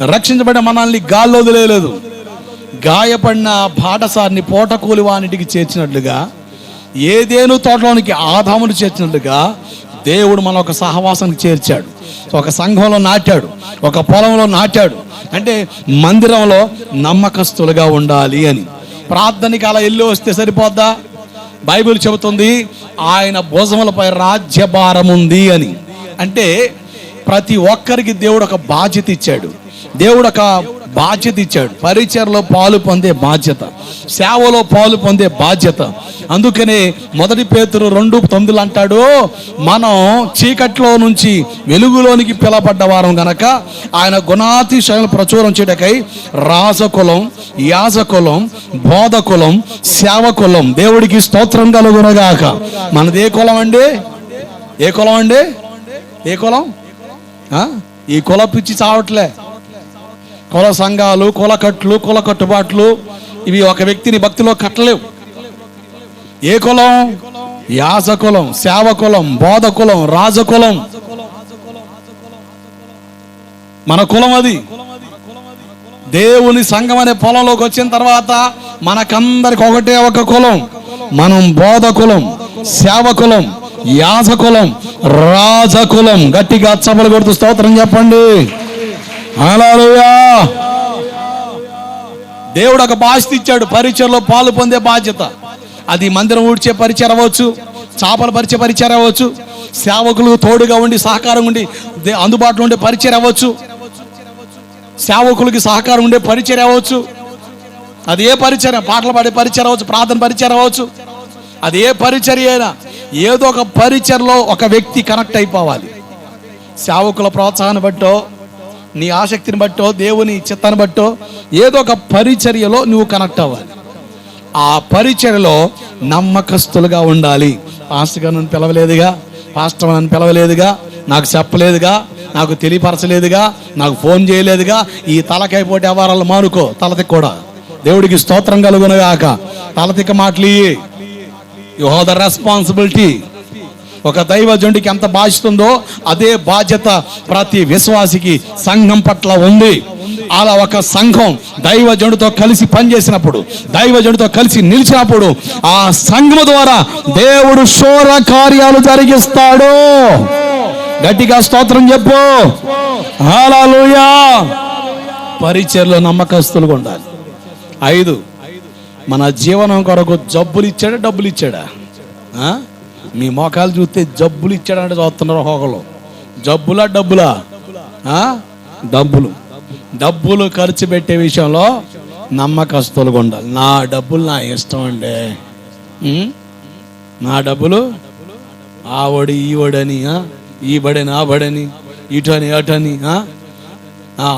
రక్షించబడిన మనల్ని గాల్లో వదిలేదు గాయపడిన పాటసారిని పోటకూలి వానిటికి చేర్చినట్లుగా ఏదేను తోటలోనికి ఆదామును చేర్చినట్లుగా దేవుడు మన ఒక సహవాసానికి చేర్చాడు. ఒక సంఘంలో నాటాడు ఒక పొలంలో నాటాడు. అంటే మందిరంలో నమ్మకస్తులుగా ఉండాలి అని. ప్రార్థనకి అలా వెళ్ళి వస్తే సరిపోద్దా? బైబిల్ చెబుతుంది ఆయన భుజములపై రాజ్యభారం ఉంది అని. అంటే ప్రతి ఒక్కరికి దేవుడు ఒక బాధ్యత ఇచ్చాడు. దేవుడు ఒక బాధ్యత ఇచ్చాడు. పరిచయలో పాలు పొందే బాధ్యత. సేవలో పాలు పొందే బాధ్యత. అందుకనే మొదటి పేతురు రెండు తొమ్మిదిలు అంటాడు మనం చీకట్లో నుంచి వెలుగులోనికి పిలబడ్డ వారం గనక ఆయన గుణాతిశయాలు ప్రచురం చేయటకై రాసకులం యాజకులం బోధకులం సేవకులం దేవుడికి స్తోత్రం కలుగునగాక. మనది ఏ కులం అండి? ఏ కులం అండి? ఏ కులం? ఈ కుల పిచ్చి చావట్లే. కుల సంఘాలు కుల కట్లు కుల కట్టుబాట్లు ఇవి ఒక వ్యక్తిని భక్తిలో కట్టలేవు. ఏ కులం? యాజకులం సేవకులం బోధకులం రాజకులం మన కులం అది. దేవుని సంఘం అనే పొలంలోకి వచ్చిన తర్వాత మనకందరికి ఒకటే ఒక కులం. మనం బోధకులం సేవకులం యాజకులం రాజకులం గట్టిగా చప్పలు కొడుతూ స్తోత్రం చెప్పండి. అలా దేవుడు ఒక బాధ్యత ఇచ్చాడు. పరిచయలో పాలు పొందే బాధ్యత. అది మందిరం ఊడ్చే పరిచయం అవ్వచ్చు చేపల పరిచయ పరిచయం అవ్వచ్చు సేవకులు తోడుగా ఉండి సహకారం ఉండి అందుబాటులో ఉండే పరిచయం అవ్వచ్చు. సేవకులకి సహకారం ఉండే పరిచయం అవ్వచ్చు. అది ఏ పరిచయం? పాటలు పాడే పరిచయం అవ్వచ్చు ప్రార్థన పరిచయం అవ్వచ్చు. అది ఏ పరిచర్య అయినా ఏదో ఒక పరిచయలో ఒక వ్యక్తి కనెక్ట్ అయిపోవాలి. సేవకుల ప్రోత్సాహాన్ని బట్టో నీ ఆసక్తిని బట్టో దేవుని చిత్తాన్ని బట్టో ఏదో ఒక పరిచర్యలో నువ్వు కనెక్ట్ అవ్వాలి. ఆ పరిచర్యలో నమ్మకస్తులుగా ఉండాలి. పాస్టర్ గారు నన్ను పిలవలేదుగా పాస్టర్ నన్ను పిలవలేదుగా నాకు చెప్పలేదుగా నాకు తెలియపరచలేదుగా నాకు ఫోన్ చేయలేదుగా ఈ తలకైపోటీ వ్యవహారాలు మానుకో తలతికి కూడా దేవుడికి స్తోత్రం కలుగునగాక. తలతిక మాటలు యు హ్యావ్ ద రెస్పాన్సిబిలిటీ ఒక దైవజనుడికి ఎంత బాధ్యత ఉందో అదే బాధ్యత ప్రతి విశ్వాసికి సంఘం పట్ల ఉంది. అలా ఒక సంఘం దైవజనుడితో కలిసి పనిచేసినప్పుడు దైవజనుడితో కలిసి నిలిచినప్పుడు ఆ సంఘం ద్వారా దేవుడు శోర కార్యాలు జరిగిస్తాడు. గట్టిగా స్తోత్రం చెప్పు. హాలూయా పరిచయలో నమ్మకస్తులుగా ఉండాలి. ఐదు మన జీవనం కొరకు జబ్బులు ఇచ్చాడా డబ్బులు ఇచ్చాడా మీ మోకాలు చూస్తే జబ్బులు ఇచ్చాడంటే చూస్తున్నారు ఒక్కొక్కరు జబ్బులా డబ్బులా? డబ్బులు. డబ్బులు ఖర్చు పెట్టే విషయంలో నమ్మకస్తులుగా ఉండాలి నా డబ్బులు నా ఇష్టం అండి. నా డబ్బులు? ఆ వడి ఈ వడని ఈ బడని ఆ బడని ఇటని అటని ఆ?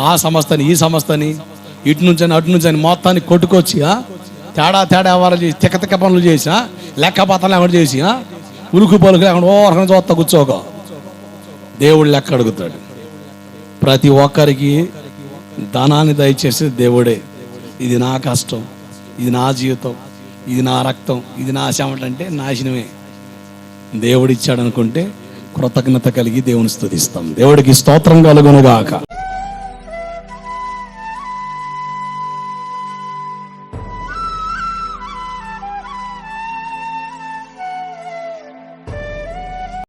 ఆ సంస్థని ఈ సంస్థని ఇటు నుంచి అని అటు నుంచి అని మొత్తాన్ని కొట్టుకొచ్చి ఆ? తేడా తేడా వ్యవహారాలు చేసి తిక్క తిక్క పనులు చేసి ఆ? లెక్క పత్రాలు ఎవరు చేసి ఉలుకు ఉరుకు పలుకు ఎక్కడ ఓ చూస్తా కూర్చోక. దేవుడు లెక్క అడుగుతాడు. ప్రతి ఒక్కరికి ధనాన్ని దయచేసి దేవుడే. ఇది నా కష్టం ఇది నా జీవితం ఇది నా రక్తం ఇది నా చెమట నాశనమే. దేవుడు ఇచ్చాడు కృతజ్ఞత కలిగి దేవుని స్థుతిస్తాం. దేవుడికి స్తోత్రం కలుగునుగాక.